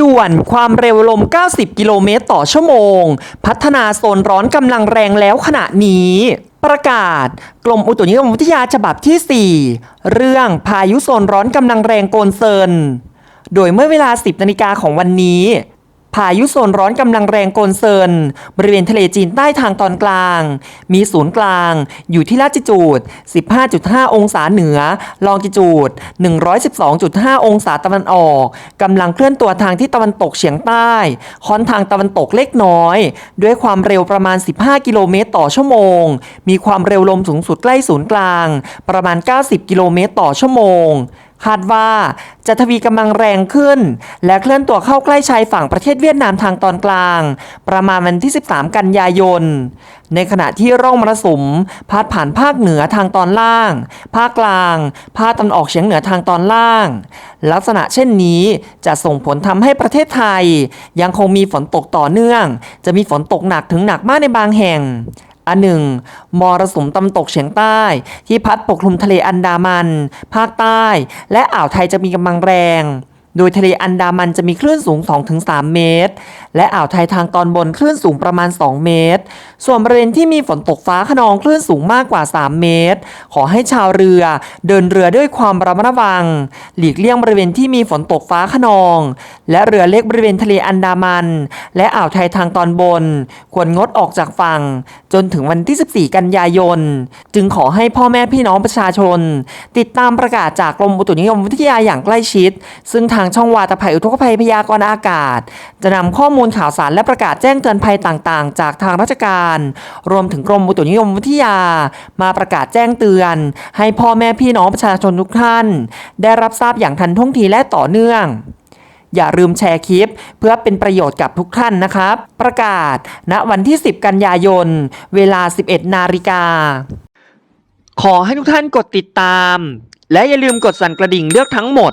ด่วนความเร็วลม 90 กิโลเมตรต่อชั่วโมง พัฒนาโซนร้อนกำลังแรงแล้วขณะนี้ ประกาศ กรมอุตุนิยมวิทยาฉบับที่ 4 เรื่องพายุโซนร้อนกำลังแรงโกนเซิน โดยเมื่อเวลา 10 นาฬิกาของวันนี้ พายุโซนร้อนกำลังแรงโกนเซิน บริเวณทะเลจีนใต้ทางตอนกลาง มีศูนย์กลางอยู่ที่ลาติจูด 15.5 องศาเหนือ ลองจิจูด 112.5 องศาตะวันออกกำลังเคลื่อนตัวทางที่ตะวันตกเฉียงใต้ค่อนทางตะวันตกเล็กน้อย ด้วยความเร็วประมาณ 15 กิโลเมตรต่อชั่วโมง มีความเร็วลมสูงสุดใกล้ศูนย์กลาง ประมาณ 90 กิโลเมตรต่อชั่วโมง คาดว่าจะทวีกำลังแรงขึ้น และเคลื่อนตัวเข้าใกล้ชายฝั่งประเทศเวียดนามทางตอนกลาง ประมาณวันที่ 13 กันยายน ในขณะที่ร่องมรสุมพาดผ่านภาคเหนือทางตอนล่าง ภาคกลาง ภาคตะวันออกเฉียงเหนือทางตอนล่าง ลักษณะเช่นนี้จะส่งผลทำให้ประเทศไทย ยังคงมีฝนตกต่อเนื่อง จะมีฝนตกหนักถึงหนักมากในบางแห่ง อันหนึ่งมรสุมตะวันตกเฉียงใต้ ที่พัดปกคลุมทะเลอันดามัน ภาคใต้ และอ่าวไทยจะมีกำลังแรง โดยทะเลอันดามันจะมีคลื่นสูง 2-3 เมตร และอ่าวไทยทางตอนบนคลื่นสูงประมาณ 2 เมตร ส่วนบริเวณที่มีฝนตกฟ้าขนองคลื่นสูงมากกว่า 3 เมตร ขอให้ชาวเรือ เดินเรือด้วยความระมัดระวัง หลีกเลี่ยงบริเวณที่มีฝนตกฟ้าขนอง และเรือเล็กบริเวณทะเลอันดามัน และอ่าวไทยทางตอนบน ควรงดออกจากฝั่ง จนถึงวันที่ 14 กันยายน จึงขอให้พ่อแม่พี่น้องประชาชน ติดตามประกาศจากกรมอุตุนิยมวิทยาอย่างใกล้ชิด ซึ่งทางช่องวาตภัยอุทกภัยพยากรณ์อากาศ จะนำข้อมูลข่าวสารและประกาศแจ้งเตือนภัยต่างๆ จากทางราชการ รวมถึงกรมอุตุนิยมวิทยา มาประกาศแจ้งเตือน ให้พ่อแม่พี่น้องประชาชนทุกท่าน ได้รับทราบอย่างทันท่วงทีและต่อเนื่องอย่าลืมแชร์คลิป เพื่อเป็นประโยชน์กับทุกท่านนะครับ ประกาศ ณวันที่ 10 กันยายน เวลา 11 นาฬิกา ขอให้ทุกท่านกดติดตาม และอย่าลืมกดสั่นกระดิ่งเลือกทั้งหมด